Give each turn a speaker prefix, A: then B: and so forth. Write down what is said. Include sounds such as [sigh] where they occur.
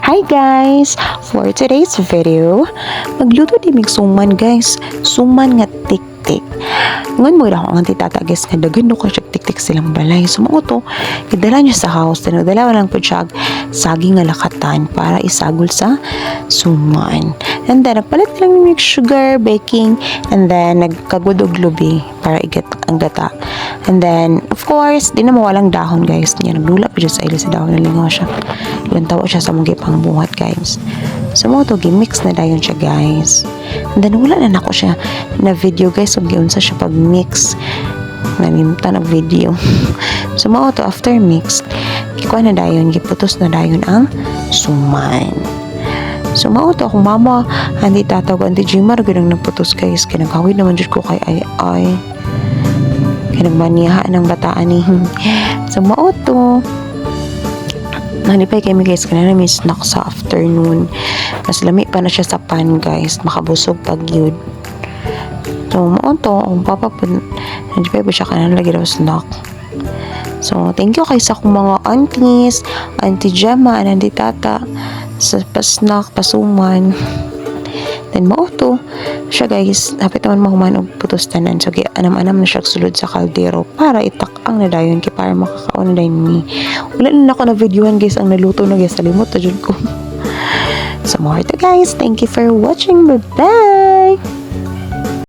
A: Hi guys! For today's video, magluto di mig suman guys. Suman nga tik-tik. Ngan mo ako ang titatagas nga dagan no siya tik-tik silang balay. Sumo to, idala niya sa house. Tinadala lang po siya saging nga lakatan para isagol sa suman. And then, nagpalit lang ng sugar, baking, and then nagkagudog lubi para igat ang gata. And then, of course, di na mawalang dahon guys. Niya, naglula pa sa ilo sa dahon. Nalingaw siya. Lantawa siya sa mga pang buhat guys. So, mo to, gimix na dayon siya guys. And then, wala na nako siya na video guys. So, giunsa siya pag mix. Nalimutan ang video. [laughs] so, mo to, after mix, kikuha na dayon, giputos na dayon ang suman. So, mao to akong mama, hindi tatawag, hindi Jimar, ganang nagputos guys. Kinagawid naman dyan ko kay ay ay. Kinagmaniyahan ng bataan ni. so, mao to. Nalipay kami guys, kanina may snack sa afternoon. Mas lami pa na siya sa pan guys. Makabusog pag yun. So, mao to, ang papa po, nalipay pa siya kanina lagi daw snack. So, thank you kay sa akong mga aunties, auntie Gemma, and auntie Tata, sa pasnak, pasuman. Then, mauto siya guys, hapit naman mahuman og putos tanan. So, anam-anam na siya sulod sa kaldero para itakang na dayon kay para makakaon na ni. Wala na ako na videohan guys, ang naluto na guys, salimot na dyan ko. [laughs] so, more to guys. Thank you for watching. Bye-bye!